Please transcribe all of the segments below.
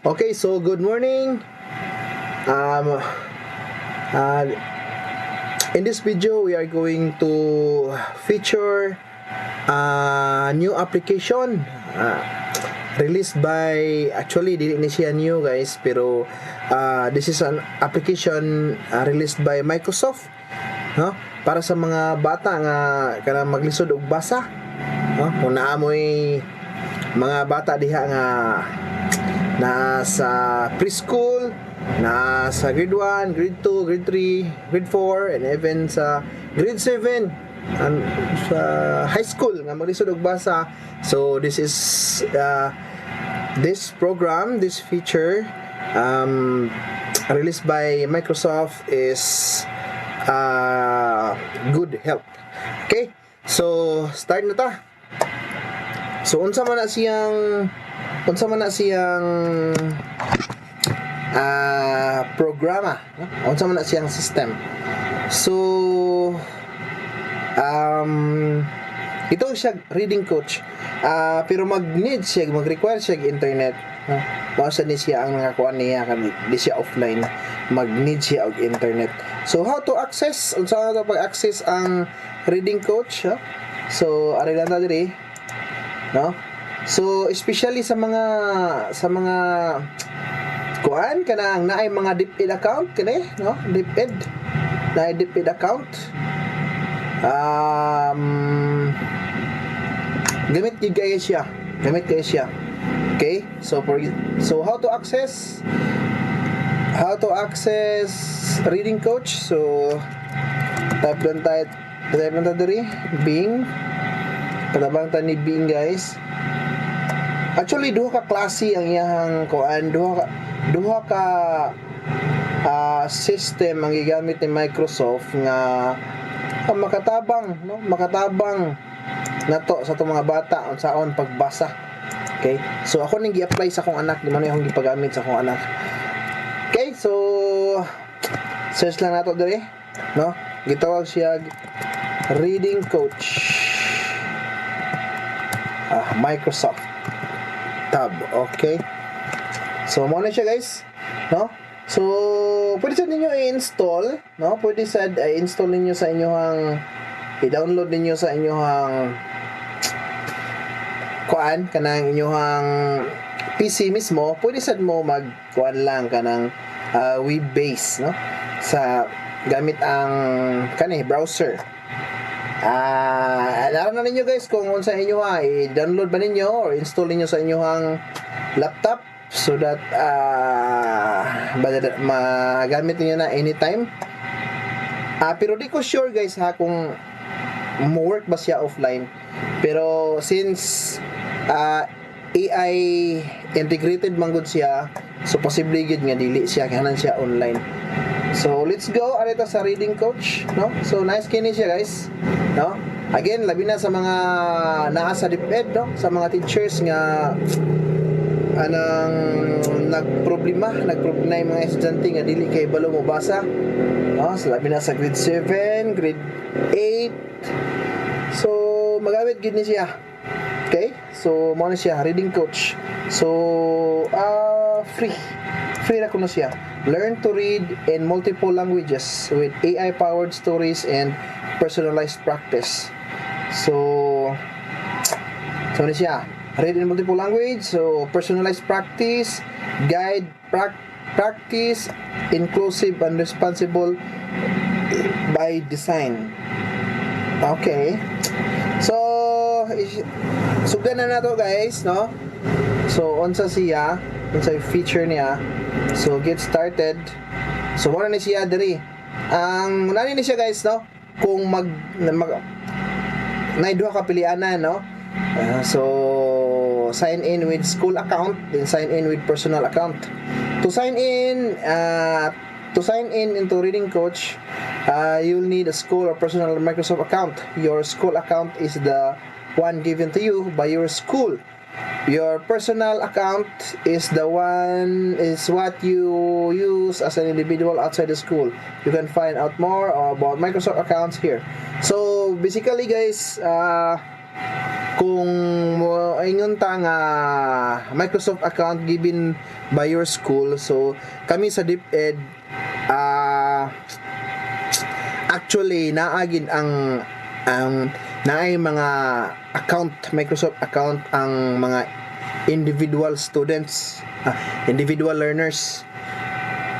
Okay, so good morning. Um, uh, in this video, we are going to feature a new application uh, released by actually dili ni siya new guys pero uh, this is an application uh, released by Microsoft no para sa mga bata nga kana maglisod og basa no kung naa mo'y mga bata diha nga nasa preschool, nasa grade 1, grade 2, grade 3, grade 4, and even sa grade 7 and sa high school nga maglisod og basa. So this is uh, this program, this feature um, released by Microsoft is uh, good help. Okay? So start na ta. So unsa man na siyang unsa man na siyang ah programa, no? unsa man na siyang system. So um ito siya reading coach. Ah pero mag-need siya, mag-require siya internet. No? Mao ni siya ang nakakuha niya kan di siya offline. Mag-need siya og internet. So how to access? Unsa na to pag-access ang reading coach? Ha? So ari lang ta diri no so especially sa mga sa mga kuan kanang naay mga DepEd account kani no? DepEd naay DepEd account. Um gamit gid kayo siya. Gamit kayo siya. Okay? So for so how to access? How to access reading coach? So type lang tayo type lang tayo diri. Bing. Katabang ta ni Bing guys. Actually duha ka klase ang iyang kuan, duha ka duha ka ah, system ang gigamit ni Microsoft nga ah, makatabang no, makatabang nato sa itong mga bata unsaon pagbasa. Okay? So ako ning gi-apply sa akong anak, di man akong gipagamit sa akong anak. Okay, so search lang nato diri, no? Gitawag siya reading coach ah, Microsoft tab okay? So mo na siya guys. No? So pwede sa ninyo i-install no? Pwede sa i-install ninyo sa inyong i-download ninyo sa inyong kuan kanang inyong PC mismo. Pwede sad mo mag kuan lang kanang uh, web base no? Sa gamit ang kani browser Ah, alam na ninyo guys kung unsa inyo ha, i-download ba ninyo or install ninyo sa inyong laptop so that ah uh, magamit niyo na anytime. Ah, pero di ko sure guys ha kung mo work ba siya offline. Pero since ah AI integrated man gud siya, so possibly gid nga dili siya kanan siya online. So let's go arito sa reading coach, no? So nice kini siya guys, no? Again, labi na sa mga naa sa DepEd, no? Sa mga teachers nga anang nagproblema, nagproblema yung mga estudyante nga dili kay balo mo basa. No? So labi na sa grade 7, grade 8. So magamit gid ni siya. Okay? So mo na siya reading coach. So uh, free. Free na kuno siya. Learn to read in multiple languages with AI-powered stories and personalized practice. So, so ano siya? Read in multiple language, so personalized practice, guide prac practice, inclusive and responsible by design. Okay. So, sugdan na na to guys, no? So, unsa siya, unsa feature niya. So, get started. So, muna ni siya diri. Ang nani ni siya guys, no? Kung mag, mag na duha ka pilianan, no? Ah, so, sign in with school account, then sign in with personal account. To sign in, uh, to sign in into Reading Coach, uh, you'll need a school or personal Microsoft account. Your school account is the one given to you by your school. Your personal account is the one is what you use as an individual outside the school. You can find out more about Microsoft accounts here. So basically guys, uh, kung mo ingon ta Microsoft account given by your school so kami sa DepEd ah actually naagin ang ang naay mga account Microsoft account ang mga individual students ah, individual learners.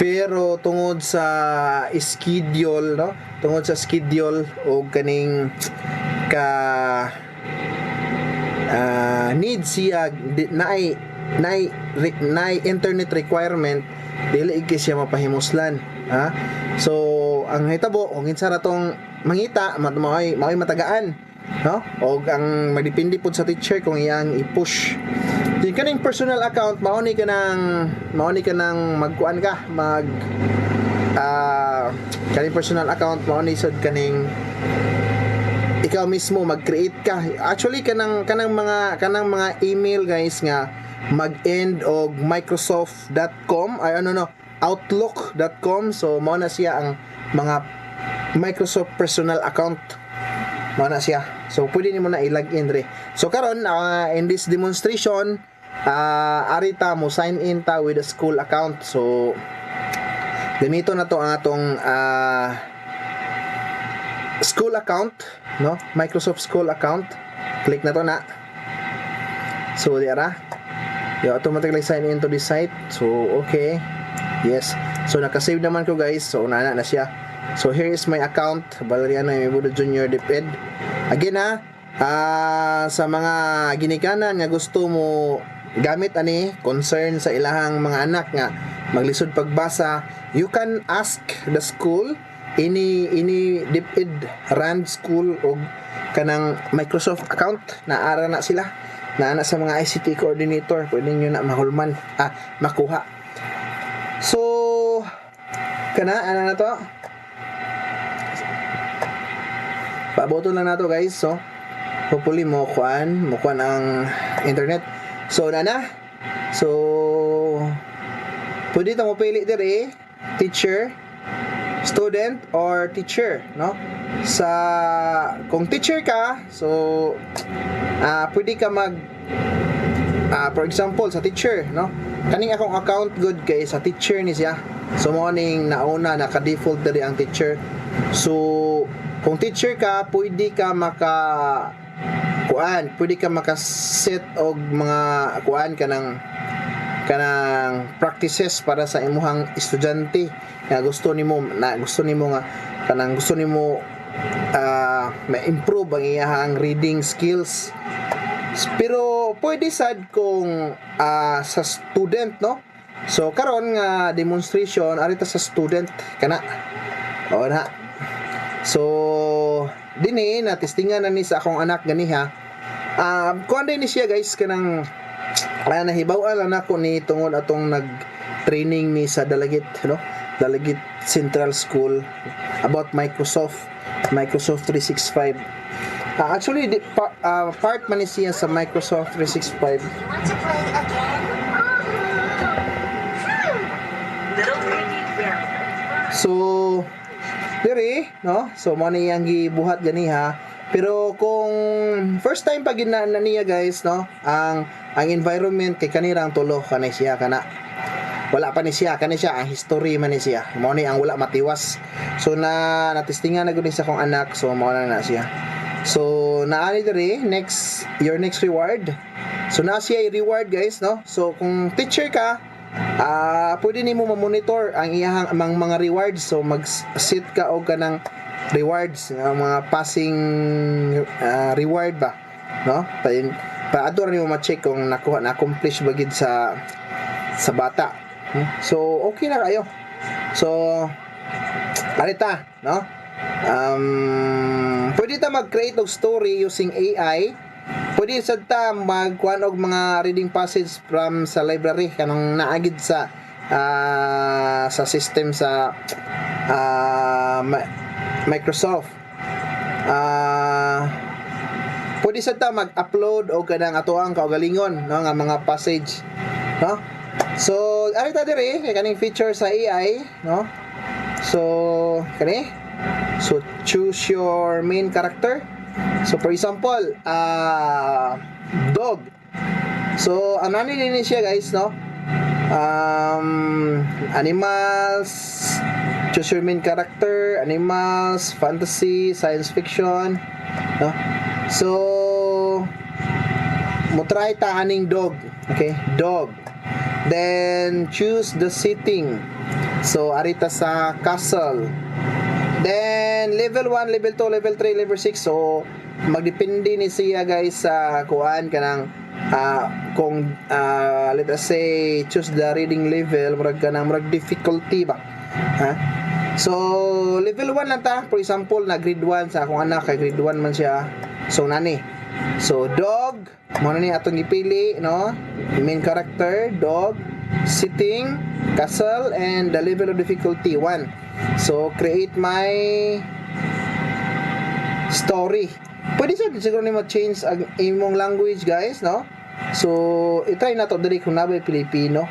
Pero tungod sa schedule no? Tungod sa schedule o kaning ka ah, need siya naay naay re- internet requirement dili iki siya mapahimuslan ha? So ang hitabo kung kinsa ra tong mangita mat- maoy maoy matagaan no? Og ang magdepende pud sa teacher kung iyang i-push. Di kaning personal account mauni ka nang mauni ka nang magkuan ka mag ah kaning personal account mauni sad kaning ikaw mismo mag-create ka. Actually kanang kanang mga kanang mga email guys nga mag-end og microsoft.com ay ano no outlook.com so mao na siya ang mga Microsoft personal account mao na siya. So pwede nimo na i-login re. So karon ah, in this demonstration ah arita mo sign in ta with a school account. So gamito na to ang atong ah school account, no? Microsoft School account. Click na to na. So, di ara. You automatically sign into this site. So, okay. Yes. So, nakasave naman ko guys. So, nana na siya. So, here is my account. Valeriano Emibudo Junior Deped. Again ha, ah, sa mga ginikanan nga gusto mo gamit ani concern sa ilahang mga anak nga maglisod pagbasa you can ask the school ini ini DepEd Rand School o kanang Microsoft account na ara na sila na ana sa mga ICT coordinator pwede nyo na mahulman ah makuha so kana ana na to paboto lang nato guys. So hopefully mo kuan mo kuan ang internet. So nana so pwede mo pili dire teacher student or teacher no? Sa kung teacher ka so ah pwede ka mag ah for example sa teacher no? Kaning akong account good kay sa teacher ni siya. So mo ning nauna naka default diri ang teacher. So kung teacher ka pwede ka maka kuan pwede ka maka-set og mga kuan kanang kanang practices para sa imuhang estudyante nga gusto nimo na gusto nimo nga kanang gusto nimo ah ma-improve ang iyahang reading skills. Pero pwede sad kung ah, sa student no? So karon nga demonstration arita sa student kana. O na so dinhi na testingan na ni sa akong anak ganiha ah kuan din ni siya guys kanang kaya nahibaw lang ako ni tungod atong nag training mi sa Dalagit no Dalagit Central School about Microsoft Microsoft 365 Ah, actually di, pa, ah, part man ni siya sa Microsoft 365 Want to play again? Little Piggy Railroad. So, diri, no? So, mo na iyang gibuhat gani ha. Pero kung first time pag na niya guys, no? Ang ang environment kay kanirang tulo kanay siya kana. Wala pa ni siya, kanay siya ang history man ni siya. Mao ni ang wala matiwas. So na natistingan na gud ni sa akong anak, so mao na na siya. So naani diri next your next reward. So na siya i-reward guys, no? So kung teacher ka, ah pwede nimo ma-monitor ang iyahang amang mga rewards. So mag-set ka og kanang rewards, nga mga passing ah, reward ba, no? Pa paadto nimo ma-check kung nakuha na accomplish ba gid sa sa bata. Hmm? So okay na kayo. So Alita, no? Um, pwede ta mag-create og story using AI. Pwede sad ta magkuan og mga reading passage from sa library kanang naagid sa ah, sa system sa Ma- Microsoft. Ah pwede sad ta mag-upload og kanang atoang kaugalingon no nga mga passage no? So ari ta dire kay kaning feature sa AI no? So kani? So choose your main character So for example, ah dog. So ano din siya guys, no? Um, animals, choose your main character, animals, fantasy, science fiction, no? So mo try ta aning dog. Okay? Dog. Then choose the setting. So arita sa castle. Then level 1, level 2, level 3, level 6. So magdepende ni siya guys sa kuan kanang ah, kung ah, let us say choose the reading level murag kanang murag difficulty ba. Ha? So level 1 lang ta. For example, na grade 1 sa akong anak kay grade 1 man siya. So nani. So dog, mo ni atong gipili, no? Main character, dog, sitting, castle, and the level of difficulty 1. So create my story. Pwede sa siguro ni mo change ang imong language guys, no? So, itry na to diri kung nabay Pilipino.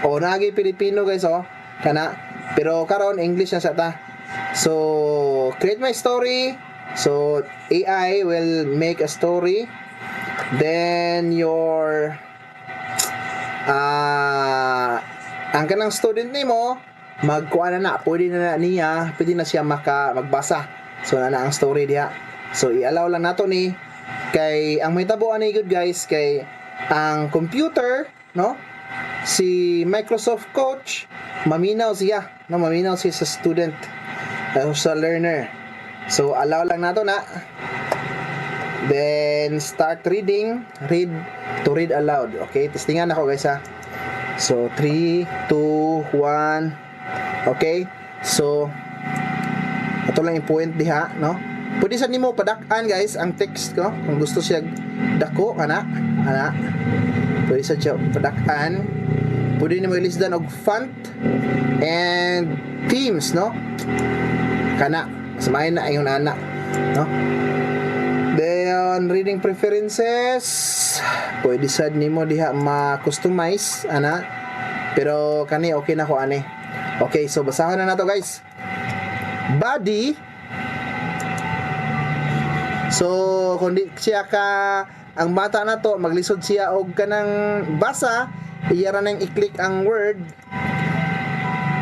O nagi Pilipino guys, oh. Kana. Pero karon English na sa ta. So, create my story. So, AI will make a story. Then your ah ang kanang student nimo magkuha na na. Pwede na na niya. Pwede na siya maka magbasa. So na na ang story diha. So i-allow lang nato ni kay ang may tabuan ni good guys kay ang computer no? Si Microsoft Coach maminaw siya no? Maminaw siya sa student uh, sa learner. So allow lang nato na. Then start reading. Read to read aloud. Okay testingan ako guys ha. So 3 2 1 okay? So ito lang yung point diha no? Pwede sa nimo padakan guys ang text ko. Kung gusto siya dako ana ana. Pwede sa siya padakan. Pwede nimo ilisdan og font and themes no? Kana samahin na ayon ana no? Then, reading preferences, pwede sad nimo diha ma-customize, ana. Pero kani okay na ko ani. Okay, so basahan na nato guys. Body. So, kung di siya ka ang bata na to maglisod siya og kanang basa, iyara nang i-click ang word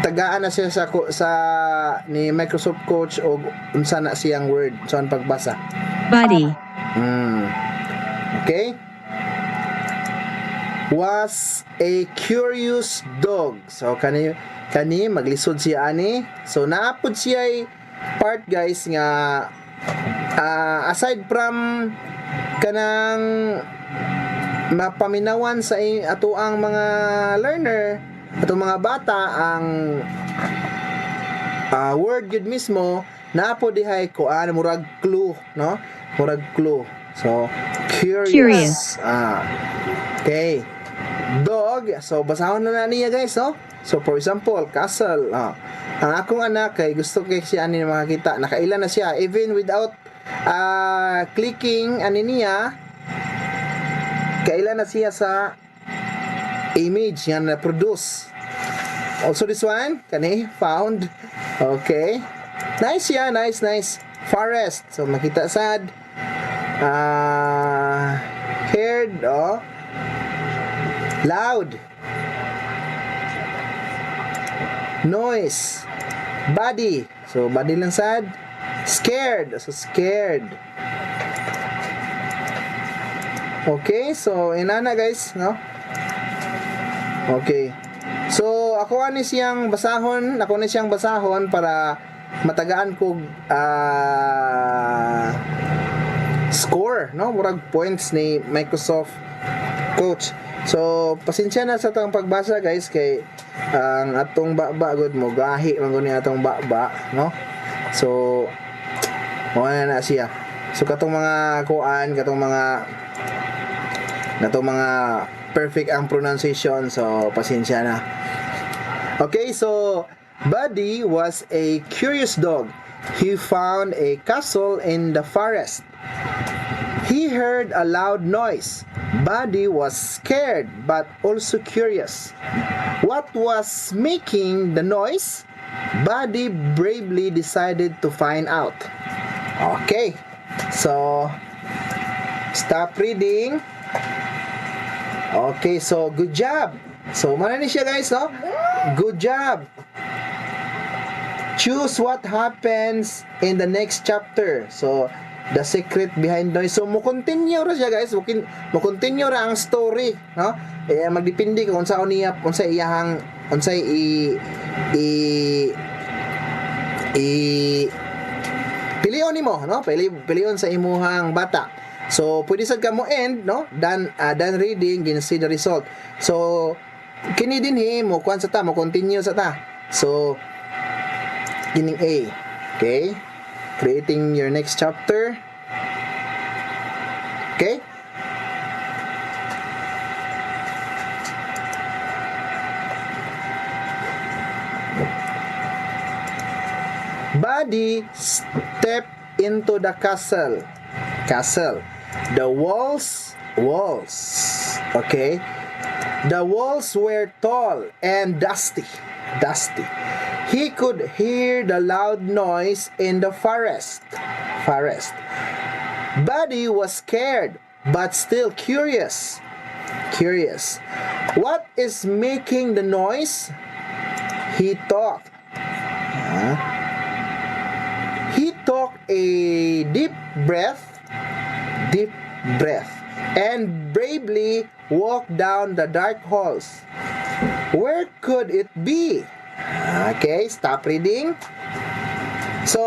tagaan na siya sa sa ni Microsoft Coach og unsa na siyang word sa pagbasa. buddy, Mm. Okay? Was a curious dog. So kani kani maglisod siya ani. So naapod siya ay part guys nga ah, aside from kanang mapaminawan sa ato ang mga learner ato mga bata ang ah, word gud mismo napo dihay ko ano murag clue no murag clue so curious, Curious. ah okay dog. So basahon na niya guys no so for example castle ah. Ang akong anak kay gusto kay siya ani makakita. Nakailan na siya? Even without ah clicking ani niya kailan na siya sa image yan na produce also this one kani found. Okay. Nice yeah nice nice. Forest. So makita sad. Ah haired oh loud. Noise. Body. So body lang sad. Scared. So scared. Okay so inana guys no? Okay. So ako ani siyang basahon ako ni siyang basahon para matagaan ko ah score no? Murag points ni Microsoft coach so pasensya na sa tang pagbasa guys kay ang atong baba gud mo gahi man ni atong baba no so mo na na siya so katong mga kuan katong mga natong mga perfect ang pronunciation so pasensya na Okay, so Buddy was a curious dog. He found a castle in the forest. He heard a loud noise. Buddy was scared but also curious. What was making the noise? Buddy bravely decided to find out. Okay, So, stop reading. Okay, so good job. So, mana ni siya guys, no? Good job. Choose what happens in the next chapter. So, the secret behind noise. So, mo continue ra siya guys. Mo continue ra ang story, no? Eh magdepende kung unsa niya, unsa iyahang unsa i i i pilion nimo, no? Pili pilion sa imuhang bata. So, pwede sad ka mo end, no? Done, uh, done reading, gin see the result. So, kini din hi, mo kuan sa ta, mo continue sa ta. So, kining A. Okay? Creating your next chapter. Okay? Buddy step into the castle. Castle. The walls, walls. Okay? The walls were tall and dusty. Dusty. He could hear the loud noise in the forest. Forest. Buddy was scared, but still curious. Curious. What is making the noise? He thought. Huh? He took a deep breath, deep breath, and bravely walked down the dark halls. Where could it be? Okay, stop reading. So,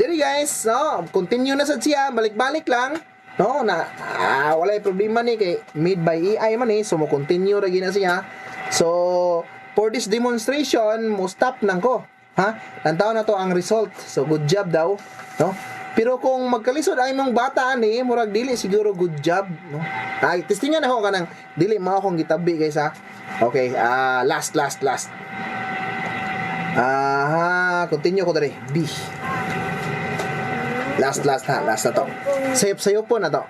diri guys, no, continue na sad siya, balik-balik lang. No, na ah, wala problema ni kay made by AI man eh, so mo continue ra gina siya. So, for this demonstration, mo stop nang ko. Ha? Lantaw na to ang result. So, good job daw, no? Pero kung magkalisod ay mong bata ni, murag dili siguro good job, no? Ay, testingan ako kanang dili mao akong gitabi guys ha. Okay, ah last last last. Aha, continue ko dali. B. Last last ha, last na to. Sayop sayo po na to.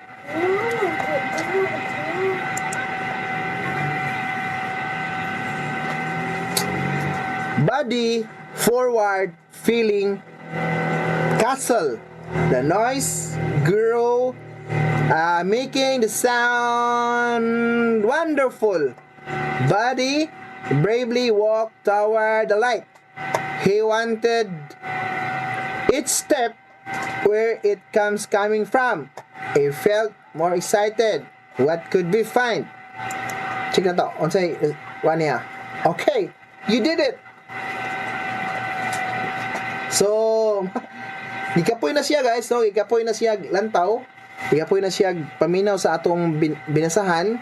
Body forward feeling castle. The noise grew, uh, making the sound wonderful. Buddy bravely walked toward the light. He wanted each step where it comes coming from. He felt more excited. What could be find? Check na to. Unsay one niya. Okay, you did it. So, Ikapoy na siya guys, no? Ikapoy na siya lantaw. Ikapoy na siya paminaw sa atong bin- binasahan.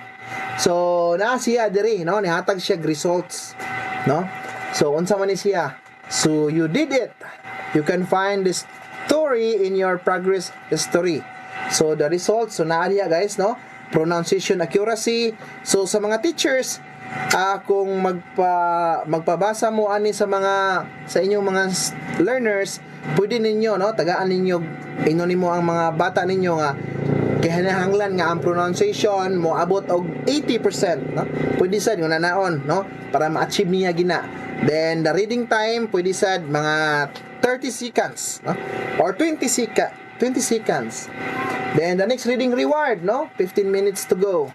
So, na siya diri, no? Nihatag siya results, no? So, unsa man ni siya? So, you did it. You can find this story in your progress history. So, the results, so diya guys, no? Pronunciation accuracy. So, sa mga teachers, ah kung magpa magpabasa mo ani sa mga sa inyong mga learners pwede ninyo no tagaan ninyo ino nimo ang mga bata ninyo nga kinahanglan nga ang pronunciation mo abot og 80% no? Pwede sad nga nanaon no? Para ma-achieve niya gina. Then the reading time pwede sad mga 30 seconds no? Or 20 seconds 20 seconds. Then the next reading reward no? 15 minutes to go.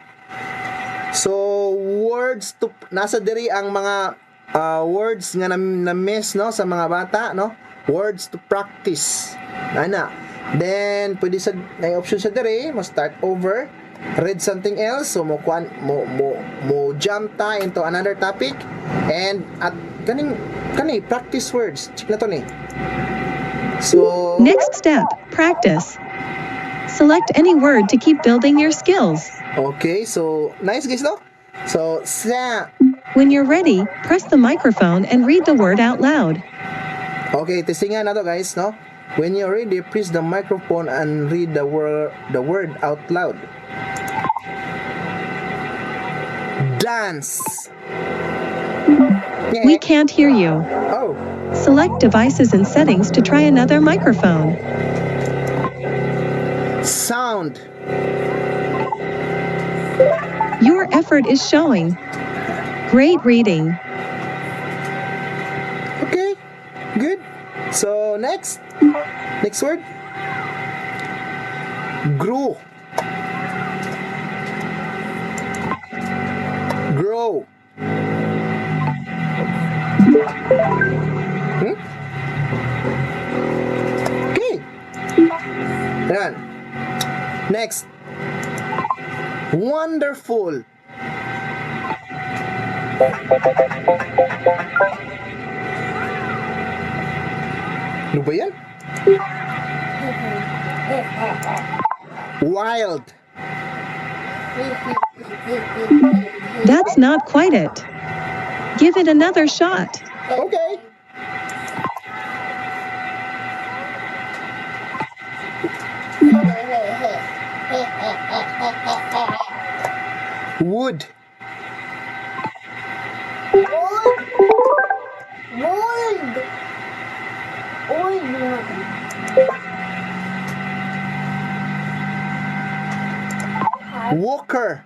So, words to nasa diri ang mga ah, words nga na, na miss no? Sa mga bata no. Words to practice. Ana. Then pwede sa na option sa diri, mo start over, read something else, so mo kwan mo mo mo jump ta into another topic and at kaning kani practice words. Check na to ni. So Next step, practice. Select any word to keep building your skills. okay, so nice guys no. So sa When you're ready, press the microphone and read the word out loud. Okay, testingan na to guys, no? When you're ready, press the microphone and read the word the word out loud. Dance. We can't hear you. Oh, Select devices and settings to try another microphone. sound. Your effort is showing. Great reading. Okay, good. So next, next word. Grew. Grow. Hmm? Okay. Yan. Next. Wonderful. Ano ba yan? Wild. That's not quite it. Give it another shot. Okay. Wood. Old. Old. Walker.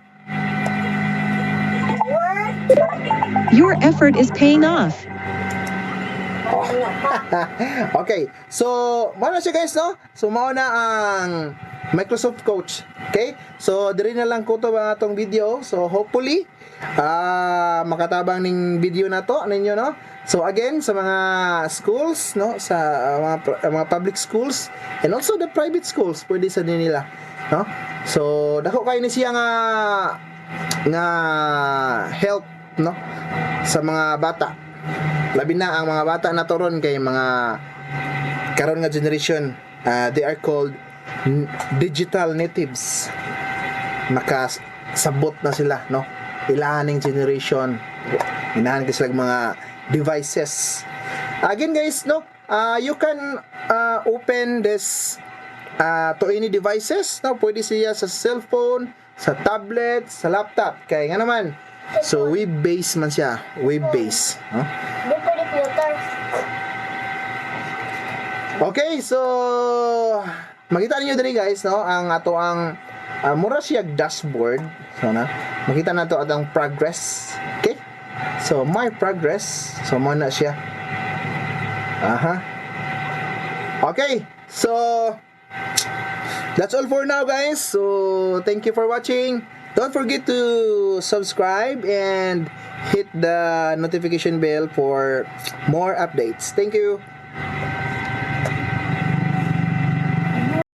Your effort is paying off. okay. So, mao na siya guys, no? So, mao na ang Microsoft Coach. Okay? So, diri na lang ko to ang atong video. So, hopefully, ah makatabang ning video na to ninyo, no? So, again, sa mga schools, no? Sa ah, mga, ah, mga public schools and also the private schools, pwede sa din nila. No? So, dako kayo ni siya nga nga help, no? Sa mga bata labi na ang mga bata na toron kay mga karon nga generation uh, they are called digital natives nakasabot na sila no? Ilahaning generation? Inahan kasi sila mga devices. Again guys no? Uh, you can uh, open this uh, to any devices no? Pwede siya sa cellphone sa tablet sa laptop. Kay nga naman. So web based man siya. Web based no. Okay, so makita niyo diri guys, no, ang ato ang uh, mura siya dashboard. So na, makita na to atong progress. Okay? So my progress. So mo na siya. Aha. Okay. So That's all for now guys. So thank you for watching. Don't forget to subscribe and hit the notification bell for more updates. Thank you.